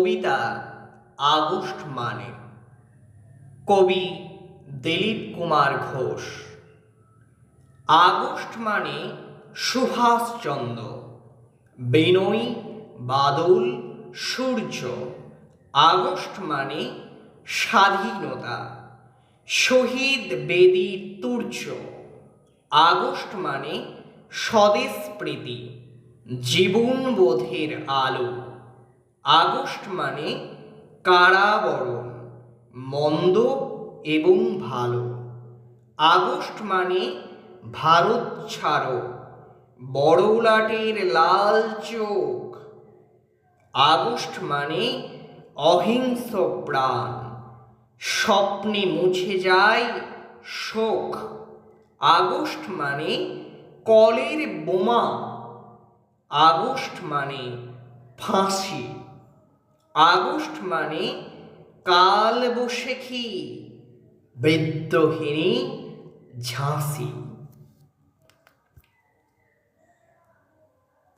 কবিতা August মানে। কবি Dilip Kumar Ghosh. August মানে সুভাষচন্দ্র বেনই বাদল সূর্য। আগস্ট মানে স্বাধীনতা, শহীদ বেদি তুর্য আগস্ট মানে স্বদেশ প্রীতি জীবনবোধের আলো। আগস্ট মানে কারাবরণ, মন্দ এবং ভালো। আগস্ট মানে ভারত ছাড়ো, বড়লাটের লাল চোখ। আগস্ট মানে অহিংস প্রাণ, স্বপ্নে মুছে যায় শোক। আগস্ট মানে কলের বোমা। আগস্ট মানে ফাঁসি। আগস্ট মানে কাল বসেখি বৃদ্ধহীনী ঝাঁসি।